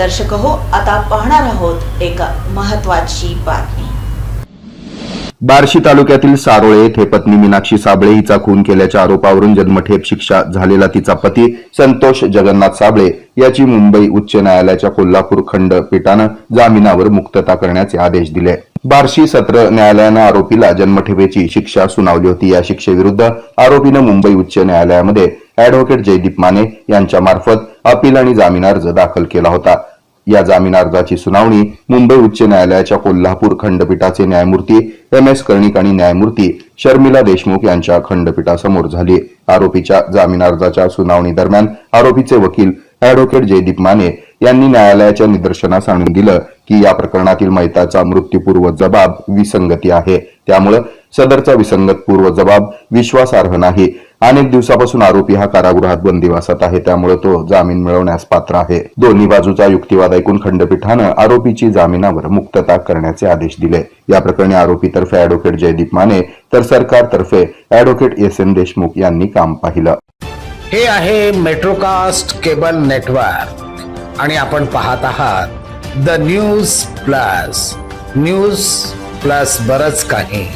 दर्शक हो आता पाहणार आहोत एक महत्वाची बातमी. बार्शी तालुक्यातील सारोळे येथे पत्नी मीनाक्षी साबळे हिचा खून केल्याच्या आरोपावरून जन्मठेप शिक्षा झालेला तिचा पती संतोष जगन्नाथ साबळे याची मुंबई उच्च न्यायालयाच्या कोल्हापूर खंडपीठानं जामिनावर मुक्तता करण्याचे आदेश दिले. बार्शी सत्र न्यायालयानं आरोपीला जन्मठेपेची शिक्षा सुनावली होती. या शिक्षेविरुद्ध आरोपीनं मुंबई उच्च न्यायालयामध्ये अॅडव्होकेट जयदीप माने यांच्यामार्फत अपील आणि जामीन अर्ज दाखल केला होता. या जामीन अर्जाची सुनावणी मुंबई उच्च न्यायालयाच्या कोल्हापूर खंडपीठाचे न्यायमूर्ती एम एस कर्णिक आणि न्यायमूर्ती शर्मिला देशमुख यांच्या खंडपीठासमोर झाली. आरोपीच्या जामीन अर्जाच्या सुनावणी दरम्यान आरोपीचे वकील अॅडव्होकेट जयदीप माने यांनी न्यायालयाच्या निदर्शनास आणून दिलं की या प्रकरणातील मैताचा मृत्यूपूर्व जबाब विसंगती आहे. त्यामुळं सदरचा विसंगत पूर्व जबाब विश्वासार्ह नाही. अनेक दिवसापासून आरोपी हा कारागृहात बंदिवासात आहे. त्यामुळे तो जामीन मिळवण्यास पात्र आहे. दोन्ही बाजूचा युक्तिवाद ऐकून खंडपीठानं आरोपीची जामिनावर मुक्तता करण्याचे आदेश दिले. या प्रकरणी आरोपीतर्फे अॅडव्होकेट जयदीप माने तर सरकारतर्फे अॅडव्होकेट एस एन देशमुख यांनी काम पाहिलं. हे आहे मेट्रोकास्ट केबल नेटवर्क. आणि आपण पाहत आहात the news plus. News plus बरच काही.